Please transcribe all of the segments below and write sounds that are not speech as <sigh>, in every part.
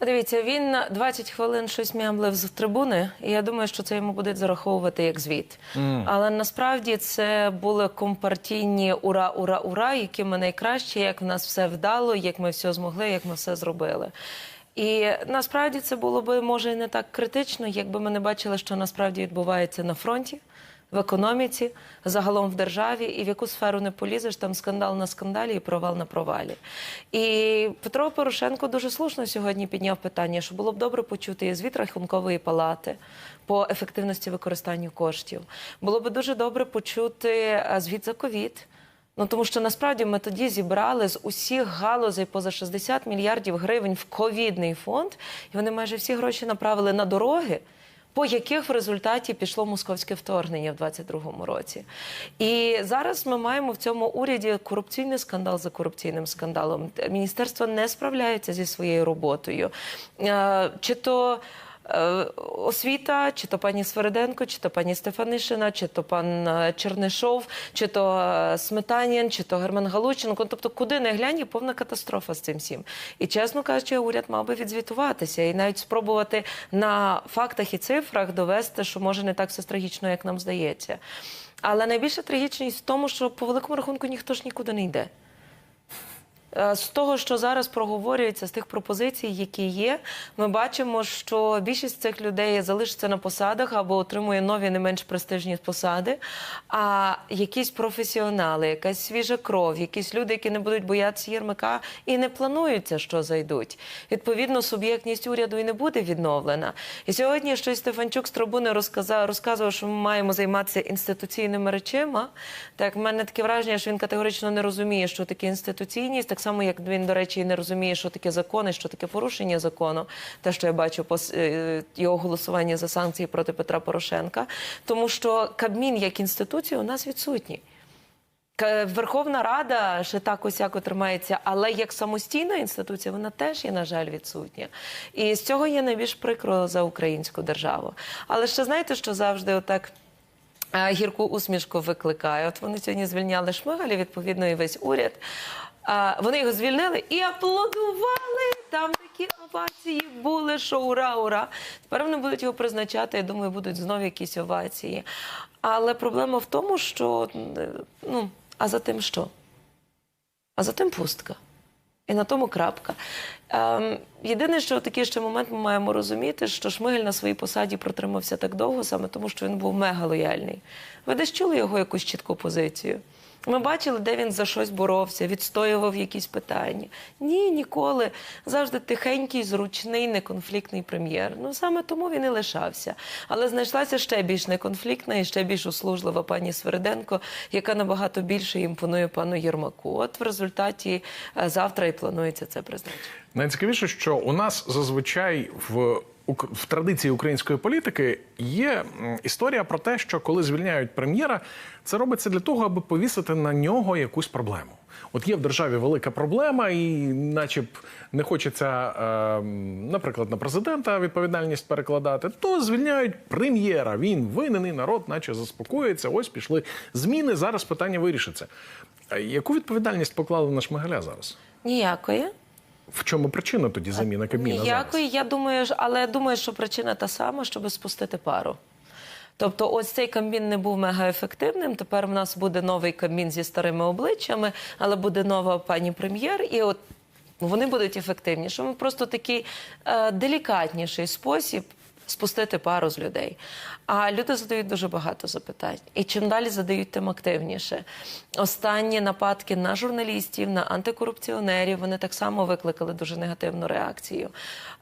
Дивіться, він на 20 хвилин щось мямлив з трибуни, і я думаю, що це йому будуть зараховувати як звіт. Але насправді це були компартійні ура, ура, ура, які ми найкращі, як в нас все вдало, як ми все змогли, як ми все зробили. І насправді це було би може і не так критично, якби ми не бачили, що насправді відбувається на фронті. В економіці, загалом в державі, і в яку сферу не полізеш, там скандал на скандалі і провал на провалі. І Петро Порошенко дуже слушно сьогодні підняв питання, що було б добре почути звіт Рахункової палати по ефективності використання коштів. Було б дуже добре почути е, звіт за ковід. Ну тому що насправді ми тоді зібрали з усіх галузей поза 60 мільярдів гривень в ковідний фонд, і вони майже всі гроші направили на дороги. По яких в результаті пішло московське вторгнення в 22-му році, і зараз ми маємо в цьому уряді корупційний скандал за корупційним скандалом. Міністерство не справляється зі своєю роботою, Е, чи то освіта, чи то пані Свериденко, чи то пані Стефанишина, чи то пан е, Чернишов, чи то е, Сметанін, чи то Герман Галученко. Тобто, куди не глянь, повна катастрофа з цим всім. І чесно кажучи, уряд мав би відзвітуватися і навіть спробувати на фактах і цифрах довести, що може не так все трагічно, як нам здається. Але найбільша трагічність в тому, що по великому рахунку ніхто ж нікуди не йде. Е, З того, що зараз проговорюється, з тих пропозицій, які є, ми бачимо, що більшість цих людей залишиться на посадах або отримує нові не менш престижні посади. А якісь професіонали, якась свіжа кров, якісь люди, які не будуть боятися Єрмака і не плануються, що зайдуть. Відповідно, суб'єктність уряду і не буде відновлена. І сьогодні щось Стефанчук з трибуни розказав, розказував, що ми маємо займатися інституційними речима. Так, в мене таке враження, що він категорично не розуміє, що таке інституційність. Так само, як він, до речі, не розуміє, що таке закони, що таке порушення закону. Те, що я бачу по е, його голосуванні за санкції проти Петра Порошенка, тому що Кабмін як інституція у нас відсутній. Верховна Рада ще так осяко тримається, але як самостійна інституція вона теж є, на жаль, відсутня. І з цього є найбільш прикро за українську державу. Але ще знаєте, що завжди отак. е, Гірку усмішку викликає. От вони сьогодні звільняли Шмигаля, відповідно, і весь уряд. Вони його звільнили і аплодували. Там такі овації були, що ура, ура. Тепер вони будуть його призначати. Я думаю, будуть знову якісь овації. Але проблема в тому, що ну, а за тим що? А за тим пустка. І на тому крапка. Ем, єдине, що такий ще момент ми маємо розуміти, що Шмигель на своїй посаді протримався так довго, саме тому, що він був мега лояльний. Ви десь чули його якусь чітку позицію? Ми бачили, де він за щось боровся, відстоював якісь питання. Ні, ніколи. Завжди тихенький, зручний, неконфліктний прем'єр. Ну саме тому він і лишався. Але знайшлася ще більш неконфліктна і ще більш услужлива пані Свериденко, яка набагато більше імпонує пану Єрмаку. От в результаті е, завтра і планується це призначення. Найцікавіше, що у нас зазвичай в, в традиції української політики є історія про те, що коли звільняють прем'єра, це робиться для того, аби повісити на нього якусь проблему. От є в державі велика проблема, і наче б не хочеться, е, наприклад, на президента відповідальність перекладати, то звільняють прем'єра. Він винений, народ, наче заспокоїться. Ось пішли зміни. Зараз питання вирішиться. Яку відповідальність поклали на Шмигаля зараз? Ніякої. В чому причина тоді заміна Кабміна зараз? Ніякої, я думаю, але думаю, що причина та сама, щоб спустити пару. Тобто, ось цей камін не був мегаефективним. Тепер в нас буде новий камін зі старими обличчями, але буде нова пані прем'єр, і от вони будуть ефективнішими. Просто такий е, делікатніший спосіб. Спустити пару з людей. А люди задають дуже багато запитань. І чим далі задають, тим активніше. Останні нападки на журналістів, на антикорупціонерів, вони так само викликали дуже негативну реакцію.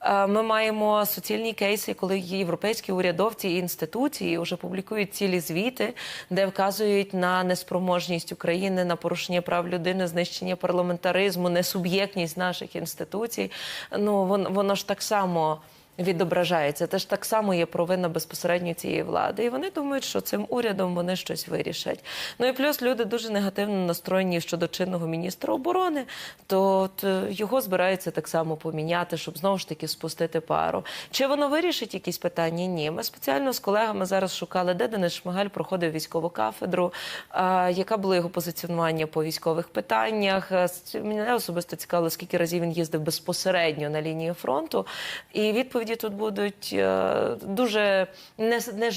Е, Ми маємо суцільні кейси, коли європейські урядовці і інституції вже публікують цілі звіти, де вказують на неспроможність України, на порушення прав людини, знищення парламентаризму, несуб'єктність наших інституцій. Ну вон- воно ж так само відображається. Теж так само є провина безпосередньо цієї влади. І вони думають, що цим урядом вони щось вирішать. Ну і плюс люди дуже негативно настроєні щодо чинного міністра оборони, то е, його збираються так само поміняти, щоб знову ж таки спустити пару. Чи воно вирішить якісь питання? Ні. Ми спеціально з колегами зараз шукали, де Денис Шмигаль проходив військову кафедру, яка було його позиціонування по військових питаннях. Е, Мене особисто цікавило, скільки разів він їздив безпосередньо на лінії фронту. І відповіді тут будуть е, дуже не, не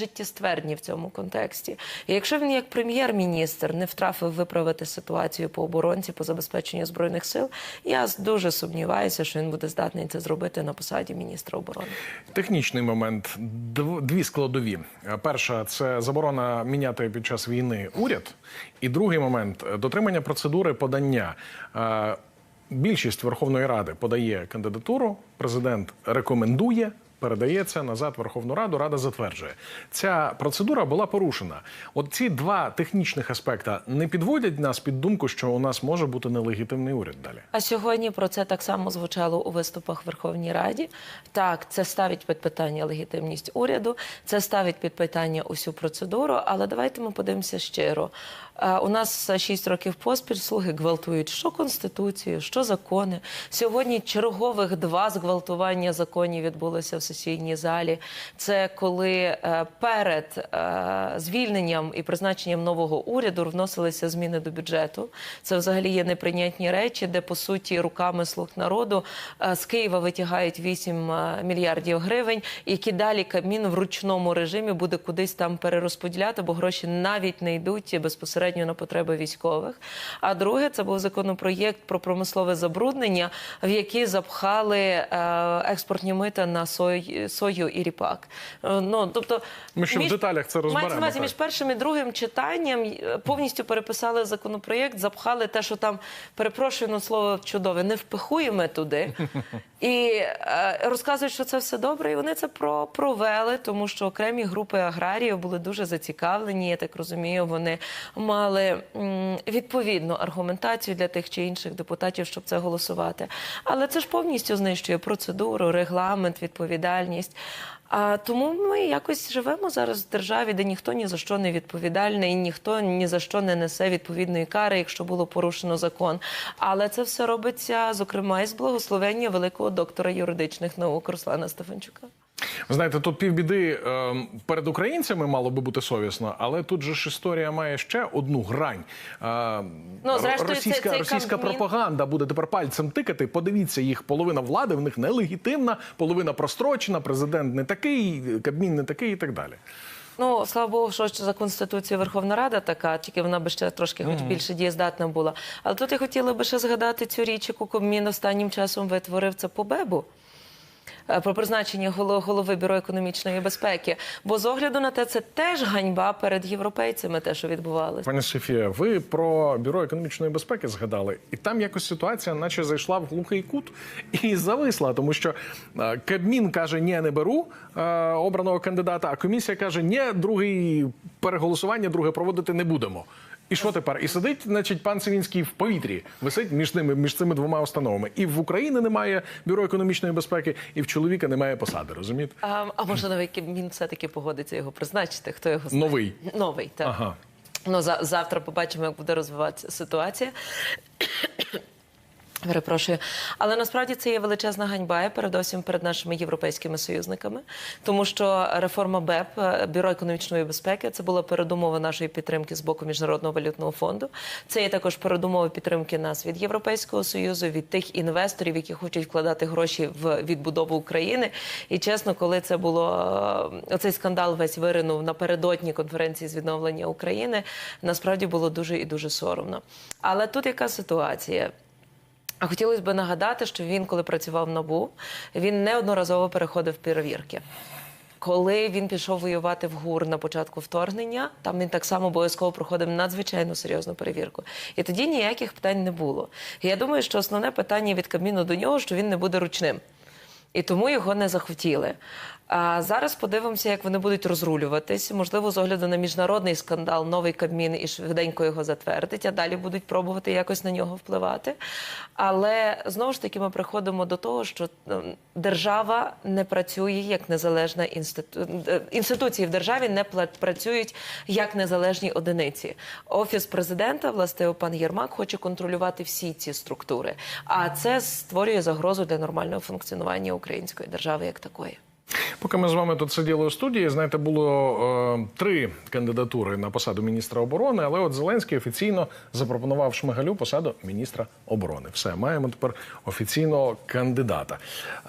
в цьому контексті. І якщо він як прем'єр-міністр не втрафив виправити ситуацію по оборонці, по забезпеченню збройних сил, я дуже сумніваюся, що він буде здатний це зробити на посаді міністра оборони. Технічний момент. Дв- Дві складові. Е, Перша це заборона міняти під час війни уряд. І другий момент е, дотримання процедури подання. Більшість Верховної Ради подає кандидатуру, президент рекомендує. Передається назад Верховну Раду, Рада затверджує. Ця процедура була порушена. От ці два технічних аспекта не підводять нас під думку, що у нас може бути нелегітимний уряд далі. А сьогодні про це так само звучало у виступах Верховній Раді. Так, це ставить під питання легітимність уряду, це ставить під питання усю процедуру. Але давайте ми подивимося щиро. Е, У нас шість років поспіль слуги гвалтують що конституцію, що закони. Сьогодні чергових два зґвалтування законів відбулося в сесійній залі. Це коли е, перед е, звільненням і призначенням нового уряду вносилися зміни до бюджету. Це взагалі є неприйнятні речі, де по суті руками слуг народу з Києва витягають 8 е, мільярдів гривень, які далі Кабмін в ручному режимі буде кудись там перерозподіляти, бо гроші навіть не йдуть безпосередньо на потреби військових. А друге, це був законопроєкт про промислове забруднення, в який запхали е, експортні мита на сою і ріпак. Е, Ну тобто Ми ще в деталях це розберемо, Мається увазі, між першим і другим читанням е, повністю переписали законопроєкт, запхали те, що там перепрошую на слово чудове, не впихуємо туди. <laughs> І е, розказують, що це все добре, і вони це про, провели, тому що окремі групи аграріїв були дуже зацікавлені. Я так розумію, вони мали м, відповідну аргументацію для тих чи інших депутатів, щоб це голосувати. Але це ж повністю знищує процедуру, регламент, відповідальність. А тому ми якось живемо зараз в державі, де ніхто ні за що не відповідальний, і ніхто ні за що не несе відповідної кари, якщо було порушено закон. Але це все робиться, зокрема, із благословення великого доктора юридичних наук Руслана Стефанчука. Ви знаєте, тут півбіди е, перед українцями мало би бути совісно, але тут же ж історія має ще одну грань. Е, Ну, зрештою, російська, це- цей російська Кабмін- пропаганда буде тепер пальцем тикати. Подивіться, їх половина влади в них нелегітимна, половина прострочена, президент не такий, Кабмін не такий і так далі. Ну, слава Богу, що за Конституцією Верховна Рада така, тільки вона би ще трошки хоч більше дієздатна була. Але тут я хотіла би ще згадати цю річ, яку Кабмін останнім часом витворив це по БЕБу. Е, Про призначення голо- голови бюро економічної безпеки, бо з огляду на те, це теж ганьба перед європейцями, те, що відбувалося. Пані Софія, ви про бюро економічної безпеки згадали, і там якось ситуація, наче зайшла в глухий кут <laughs> і зависла, тому що е, Кабмін каже: ні, не беру е, обраного кандидата. А комісія каже: ні, другий переголосування, друге проводити не будемо. І що тепер? І сидить, значить, пан Сивінський в повітрі, висить між ними, між цими двома установами. І в Україні немає бюро економічної безпеки, і в чоловіка немає посади. Розумієте? А, а може, навіть Кабмін все-таки погодиться його призначити? Хто його знає? Новий. Новий, так. Ага. Ну, за, завтра побачимо, як буде розвиватися ситуація. Перепрошую, але насправді це є величезна ганьба, і передусім перед нашими європейськими союзниками, тому що реформа БЕП, е, бюро економічної безпеки, це була передумова нашої підтримки з боку міжнародного валютного фонду. Це є також передумова підтримки нас від Європейського союзу, від тих інвесторів, які хочуть вкладати гроші в відбудову України. І чесно, коли це було е, оцей скандал весь виринув напередодні конференції з відновлення України, насправді було дуже і дуже соромно. Але тут яка ситуація? А хотілося б нагадати, що він, коли працював в НАБУ, він неодноразово переходив перевірки. Коли він пішов воювати в ГУР на початку вторгнення, там він так само обов'язково проходив надзвичайно серйозну перевірку. І тоді ніяких питань не було. Я думаю, що основне питання від Кабміну до нього, що він не буде ручним. І тому його не захотіли. Зараз подивимося, як вони будуть розрулюватись. Можливо, з огляду на міжнародний скандал, новий Кабмін і швиденько його затвердить, а далі будуть пробувати якось на нього впливати. Але знову ж таки ми приходимо до того, що держава не працює як незалежна інститу... е, інституції в державі не працюють як незалежні одиниці. Офіс президента, власне, пан Єрмак хоче контролювати всі ці структури, а це створює загрозу для нормального функціонування української держави як такої. Поки ми з вами тут сиділи у студії, знаєте, було е, три кандидатури на посаду міністра оборони, але от Зеленський офіційно запропонував Шмигалю посаду міністра оборони. Все, маємо тепер офіційного кандидата.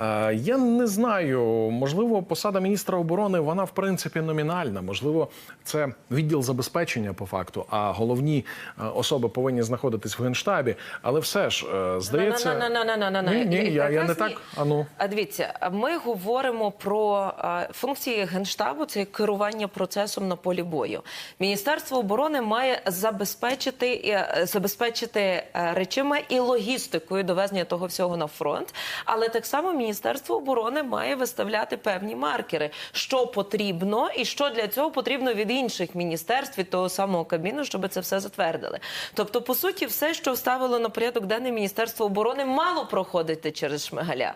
Е, я не знаю, можливо, посада міністра оборони вона в принципі номінальна. Можливо, це відділ забезпечення по факту, а головні е, особи повинні знаходитись в генштабі. Але все ж е, здається, ні, ні, я, я не так. А ну. А дивіться, ми говоримо про функції генштабу, це керування процесом на полі бою. Міністерство оборони має забезпечити е, забезпечити е, речами і логістикою довезення того всього на фронт. Але так само Міністерство оборони має виставляти певні маркери, що потрібно і що для цього потрібно від інших міністерств, від того самого кабіну, щоб це все затвердили. Тобто, по суті, все, що вставило на порядок денний Міністерство оборони, мало проходити через Шмигаля.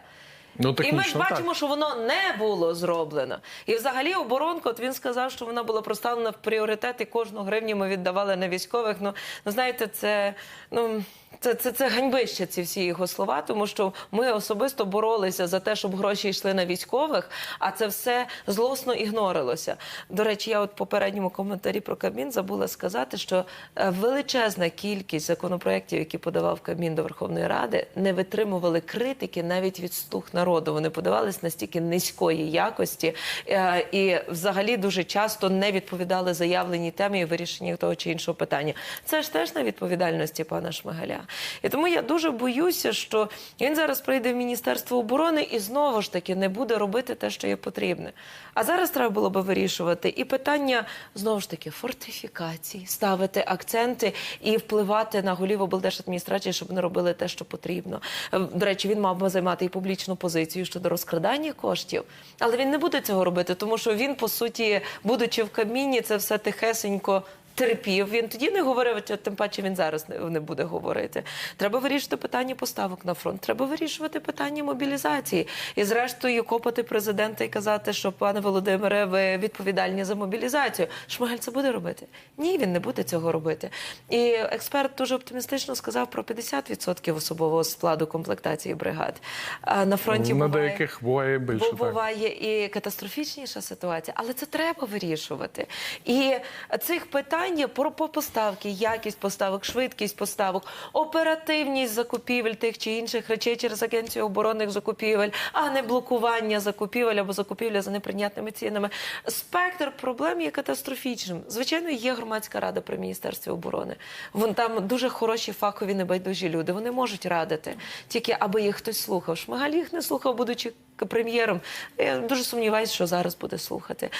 Ну, І ми ж технічно так. бачимо, що воно не було зроблено. І взагалі оборонка, от він сказав, що вона була проставлена в пріоритети. кожну гривню ми віддавали на військових. Ну, ну знаєте, це ну. Це, це, це ганьбище, ці всі його слова, тому що ми особисто боролися за те, щоб гроші йшли на військових, а це все злосно ігнорилося. До речі, я от попередньому коментарі про Кабмін забула сказати, що е, величезна кількість законопроєктів, які подавав Кабмін до Верховної Ради, не витримували критики навіть від слуг народу. Вони подавались настільки низької якості е, і взагалі дуже часто не відповідали заявленій темі і вирішенні того чи іншого питання. Це ж теж на відповідальності пана Шмигаля. І тому я дуже боюся, що він зараз прийде в Міністерство оборони і знову ж таки не буде робити те, що є потрібне. А зараз треба було би вирішувати і питання знову ж таки фортифікацій, ставити акценти і впливати на голів облдержадміністрації, щоб вони робили те, що потрібно. Е, До речі, він мав би займати і публічну позицію щодо розкрадання коштів, але він не буде цього робити, тому що він, по суті, будучи в Кабміні, це все тихесенько. Терпів, він тоді не говорив, а тим паче він зараз не, буде говорити. Треба вирішити питання поставок на фронт, треба вирішувати питання мобілізації. І зрештою копати президента і казати, що пане Володимире, ви відповідальні за мобілізацію. Шмигаль це буде робити? Ні, він не буде цього робити. І експерт дуже оптимістично сказав про 50% особового складу комплектації бригад. А на фронті на буває... деяких буває більше. Бо так. буває і катастрофічніша ситуація, але це треба вирішувати. І цих питань про по поставки, якість поставок, швидкість поставок, оперативність закупівель тих чи інших речей через агенцію оборонних закупівель, а не блокування закупівель або закупівля за неприйнятними цінами. Спектр проблем є катастрофічним. Звичайно, є громадська рада при міністерстві оборони. Вон там дуже хороші фахові небайдужі люди. Вони можуть радити, тільки аби їх хтось слухав. Шмигаль їх не слухав, будучи прем'єром. Я дуже сумніваюся, що зараз буде слухати.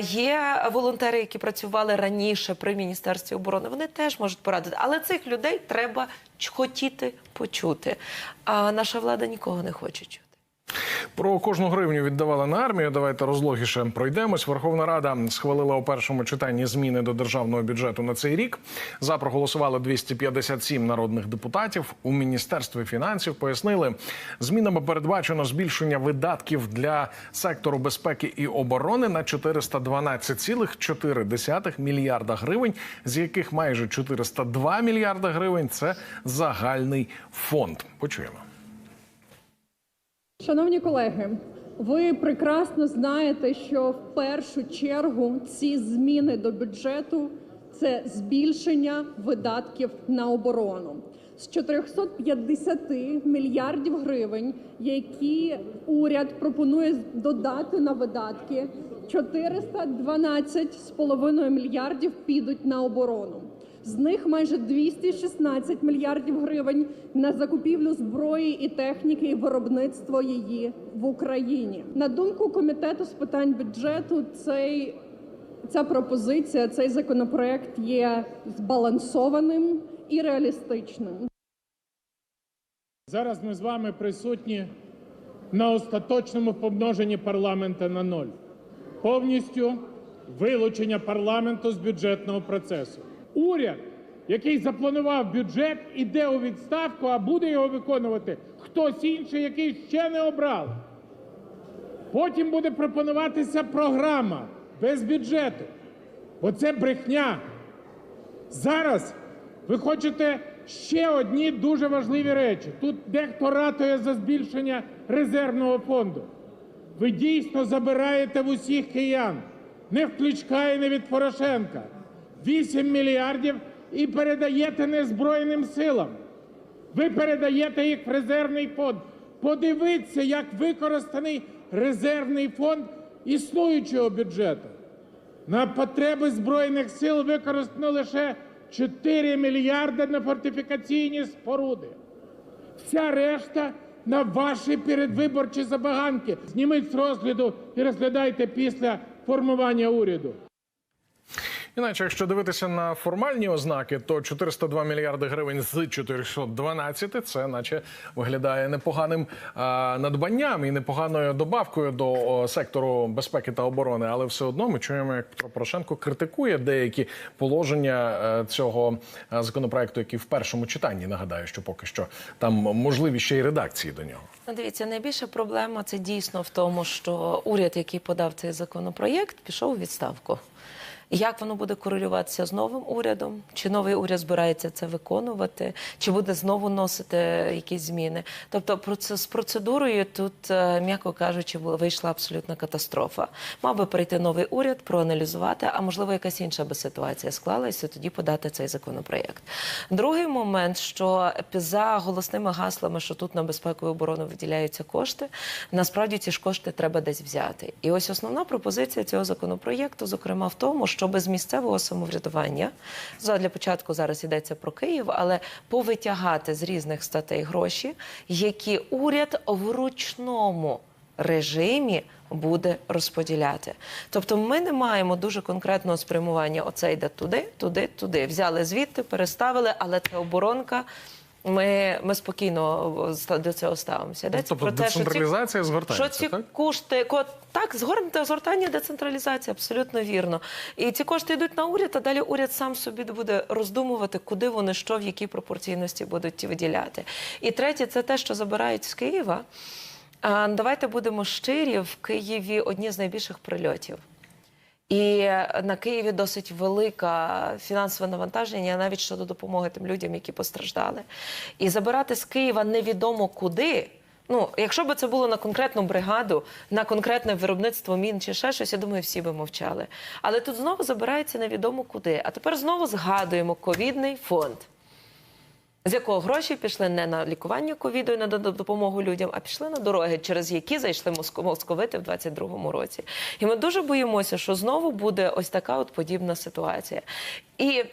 Є волонтери, які працювали раніше при міністерстві оборони. Вони теж можуть порадити, але цих людей треба хотіти почути. А наша влада нікого не хоче чути. Про кожну гривню віддавали на армію. Давайте розлогіше пройдемось. Верховна Рада схвалила у першому читанні зміни до державного бюджету на цей рік. За проголосували 257 народних депутатів. У міністерстві фінансів пояснили, змінами передбачено збільшення видатків для сектору безпеки і оборони на 412,4 мільярда гривень, з яких майже 402 мільярда гривень це загальний фонд. Почуємо. Шановні колеги, ви прекрасно знаєте, що в першу чергу ці зміни до бюджету це збільшення видатків на оборону з 450 мільярдів гривень, які уряд пропонує додати на видатки. 412,5 мільярдів підуть на оборону. З них майже 216 мільярдів гривень на закупівлю зброї і техніки і виробництво її в Україні. На думку комітету з питань бюджету, цей ця пропозиція, цей законопроект є збалансованим і реалістичним. Зараз ми з вами присутні на остаточному помноженні парламента на ноль. Повністю вилучення парламенту з бюджетного процесу. Уряд, який запланував бюджет, іде у відставку, а буде його виконувати хтось інший, який ще не обрали. Потім буде пропонуватися програма без бюджету. Оце брехня. Зараз ви хочете ще одні дуже важливі речі. Тут дехто ратує за збільшення резервного фонду. Ви дійсно забираєте в усіх киян, не в Кличка і не від Порошенка. 8 мільярдів і передаєте незбройним силам. Ви передаєте їх в резервний фонд. Подивіться, як використаний резервний фонд існуючого бюджету. На потреби Збройних сил використано лише 4 мільярди на фортифікаційні споруди. Вся решта на ваші передвиборчі забаганки. Зніміть з розгляду і розглядайте після формування уряду. Іначе, якщо дивитися на формальні ознаки, то 402 мільярди гривень з 412 – це наче виглядає непоганим надбанням і непоганою добавкою до сектору безпеки та оборони. Але все одно ми чуємо, як Петро Порошенко критикує деякі положення е, цього е, законопроекту, які в першому читанні нагадаю, що поки що там можливі ще й редакції до нього. Ну, Дивіться, найбільша проблема це дійсно в тому, що уряд, який подав цей законопроєкт, пішов у відставку. Як воно буде корелюватися з новим урядом? Чи новий уряд збирається це виконувати, чи буде знову носити якісь зміни? Тобто, з процедурою тут, е, м'яко кажучи, вийшла абсолютна катастрофа. Мав би прийти новий уряд, проаналізувати, а можливо, якась інша би ситуація склалася, тоді подати цей законопроєкт. Другий момент, що за голосними гаслами, що тут на безпеку і оборону виділяються кошти, насправді ці ж кошти треба десь взяти. І ось основна пропозиція цього законопроєкту, зокрема, в тому, щоб з місцевого самоврядування для початку зараз йдеться про Київ, але повитягати з різних статей гроші, які уряд в ручному режимі буде розподіляти. Тобто ми не маємо дуже конкретного спрямування. Оце йде туди, туди, туди. Взяли звідти, переставили, але це оборонка. Ми, ми спокійно до цього ставимося. Йдеться тобто про те, що ці- що ці так? кошти ко- так згорнуте згортання децентралізація, абсолютно вірно. І ці кошти йдуть на уряд, а далі уряд сам собі буде роздумувати, куди вони що, в якій пропорційності будуть виділяти. І третє, це те, що забирають з Києва. А, давайте будемо щирі, в Києві одні з найбільших прильотів. І на Києві досить велика фінансове навантаження навіть щодо допомоги тим людям, які постраждали. І забирати з Києва невідомо куди. Ну, якщо б це було на конкретну бригаду, на конкретне виробництво мін чи ще щось, я думаю, всі би мовчали. Але тут знову забирається невідомо куди. А тепер знову згадуємо ковідний фонд. З якого гроші пішли не на лікування ковіду і на до- допомогу людям, а пішли на дороги, через які зайшли моско- московити в 22-му році. І ми дуже боїмося, що знову буде ось така от подібна ситуація. І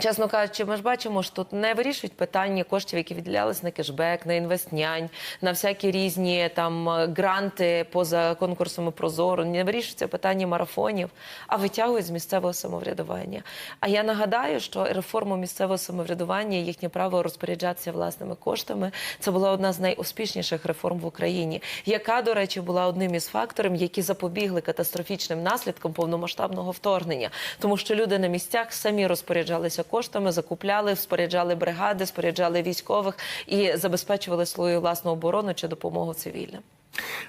Чесно кажучи, ми ж бачимо, що тут не вирішують питання коштів, які відділялись на кешбек, на інвестнянь, на всякі різні там е, гранти поза конкурсами Прозоро. Не вирішується питання марафонів, а витягують з місцевого самоврядування. А я нагадаю, що реформа місцевого самоврядування, їхнє право розпоряджатися власними коштами, це була одна з найуспішніших реформ в Україні, яка, до речі, була одним із факторів, які запобігли катастрофічним наслідкам повномасштабного вторгнення, тому що люди на місцях самі розпоряджалися коштами, закупляли, споряджали бригади, споряджали військових і забезпечували свою власну оборону чи допомогу цивільним.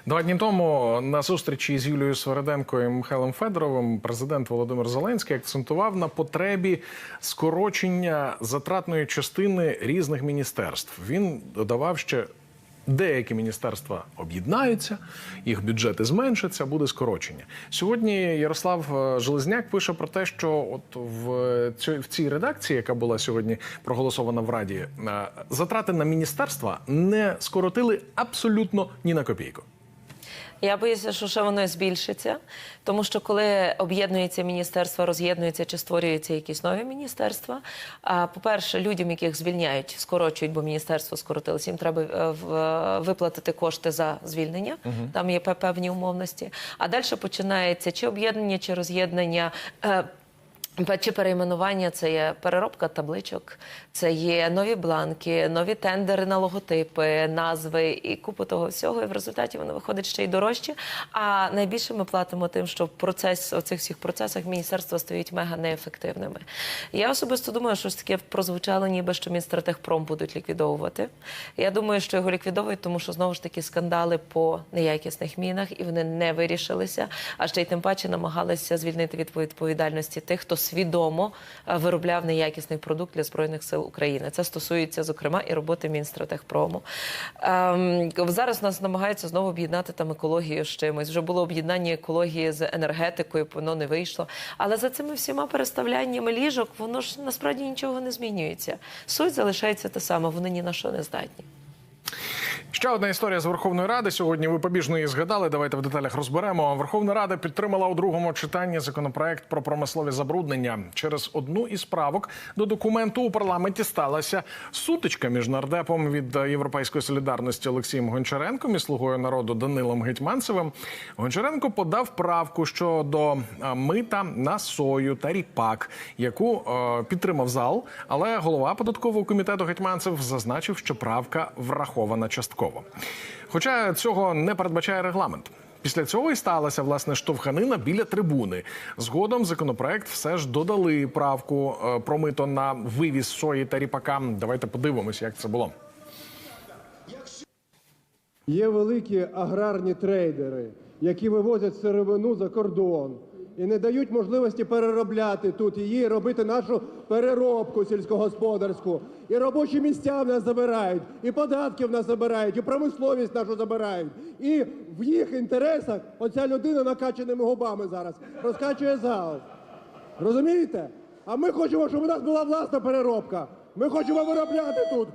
Два дні тому на зустрічі з Юлією Свереденко і Михайлом Федоровим президент Володимир Зеленський акцентував на потребі скорочення затратної частини різних міністерств. Він додавав ще. Деякі міністерства об'єднаються, їх бюджети зменшаться, буде скорочення. Сьогодні Ярослав е, Железняк пише про те, що от в цій, в цій редакції, яка була сьогодні проголосована в Раді, е, затрати на міністерства не скоротили абсолютно ні на копійку. Я боюся, що ще воно збільшиться, тому що коли об'єднується міністерство, роз'єднується чи створюються якісь нові міністерства. А по-перше, людям, яких звільняють, скорочують, бо міністерство скоротилося, їм треба е, в- виплатити кошти за звільнення. Там є пе- певні умовності. А далі починається чи об'єднання, чи роз'єднання. Чи перейменування це є переробка табличок, це є нові бланки, нові тендери на логотипи, назви і купу того всього. І в результаті воно виходить ще й дорожче. А найбільше ми платимо тим, що в процес оцих всіх процесах міністерства стають мега неефективними. Я особисто думаю, що ж таке прозвучало, ніби що Мінстратегпром будуть ліквідовувати. Я думаю, що його ліквідовують, тому що знову ж таки скандали по неякісних мінах, і вони не вирішилися. А ще й тим паче намагалися звільнити від відповідальності тих, хто свідомо е, виробляв неякісний продукт для збройних сил України. Це стосується зокрема і роботи Мінстратегпрому. Ем, зараз нас намагаються знову об'єднати там екологію з чимось. Вже було об'єднання екології з енергетикою, воно не вийшло. Але за цими всіма переставляннями ліжок воно ж насправді нічого не змінюється. Суть залишається та сама. Вони ні на що не здатні. Ще одна історія з Верховної Ради. Сьогодні ви побіжно її згадали. Давайте в деталях розберемо. Верховна Рада підтримала у другому читанні законопроект про промислові забруднення. Через одну із правок до документу у парламенті сталася сутичка між нардепом від Європейської солідарності Олексієм Гончаренком і слугою народу Данилом Гетьманцевим. Гончаренко подав правку щодо мита на сою та ріпак, яку е, підтримав зал. Але голова податкового комітету Гетьманцев зазначив, що правка врахована частково. Хоча цього не передбачає регламент. Після цього і сталася власне штовханина біля трибуни. Згодом законопроект все ж додали правку е, про мито на вивіз сої та ріпака. Давайте подивимось, як це було. Є великі аграрні трейдери, які вивозять сировину за кордон і не дають можливості переробляти тут її, робити нашу переробку сільськогосподарську. І робочі місця в нас забирають, і податки в нас забирають, і промисловість нашу забирають. І в їх інтересах оця людина накачаними губами зараз розкачує зал. Розумієте? А ми хочемо, щоб у нас була власна переробка. Ми хочемо виробляти тут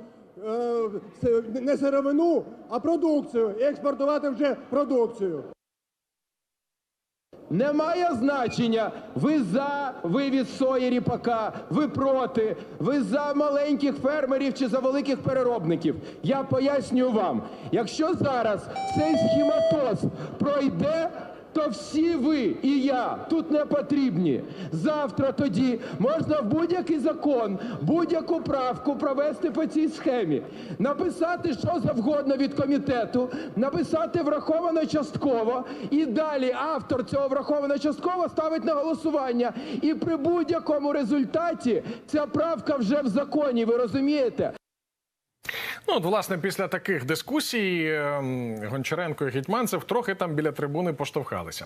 е, не сировину, а продукцію і експортувати вже продукцію. Немає значення, ви за вивіз сої ріпака, ви проти, ви за маленьких фермерів чи за великих переробників. Я пояснюю вам, якщо зараз цей схематоз пройде, то всі ви і я тут не потрібні. Завтра тоді можна в будь-який закон, будь-яку правку провести по цій схемі, написати що завгодно від комітету, написати враховано частково, і далі автор цього враховано частково ставить на голосування. І при будь-якому результаті ця правка вже в законі. Ви розумієте? Ну, от, власне, після таких дискусій ем, Гончаренко і Гетьманцев трохи там біля трибуни поштовхалися.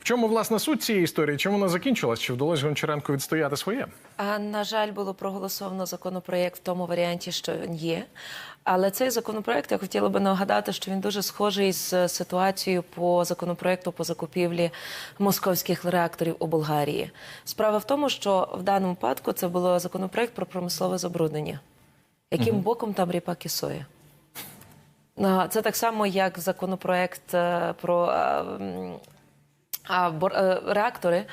В чому власне суть цієї історії? Чим вона закінчилась? Чи вдалося Гончаренко відстояти своє? А, на жаль, було проголосовано законопроєкт в тому варіанті, що він є. Але цей законопроєкт, я хотіла би нагадати, що він дуже схожий з ситуацією по законопроєкту по закупівлі московських реакторів у Болгарії. Справа в тому, що в даному випадку це було законопроєкт про промислове забруднення. Яким боком там ріпак і соя? Це так само, як законопроект е, про е, бор- е, реактори.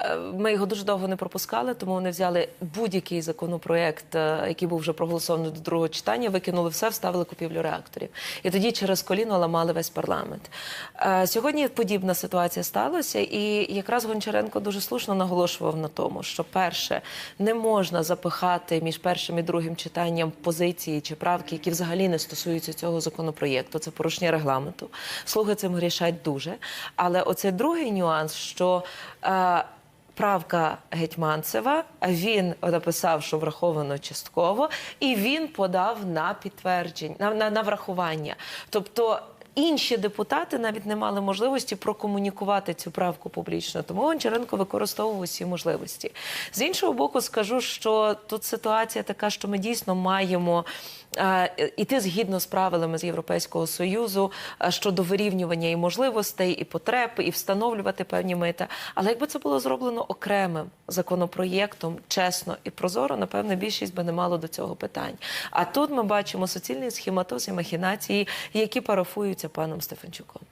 Е, Ми його дуже довго не пропускали, тому вони взяли будь-який законопроект, е, який був вже проголосований до другого читання, викинули все, вставили купівлю реакторів. І тоді через коліно ламали весь парламент. Е, Сьогодні подібна ситуація сталася, і якраз Гончаренко дуже слушно наголошував на тому, що перше не можна запихати між першим і другим читанням позиції чи правки, які взагалі не стосуються цього законопроєкту. Це порушення регламенту. Слуги цим грішать дуже. Але оцей другий нюанс, що правка Гетьманцева, він написав, що враховано частково, і він подав на підтвердження, на, на, на врахування. Тобто. Інші депутати навіть не мали можливості прокомунікувати цю правку публічно, тому Гончаренко використовував усі можливості. З іншого боку, скажу, що тут ситуація така, що ми дійсно маємо іти згідно з правилами з Європейського союзу е, щодо вирівнювання і можливостей, і потреб, і встановлювати певні мита. Але якби це було зроблено окремим законопроєктом, чесно і прозоро, напевно, більшість би не мало до цього питань. А тут ми бачимо суцільний схематоз і махінації, які парафуються паном Стефанчуком.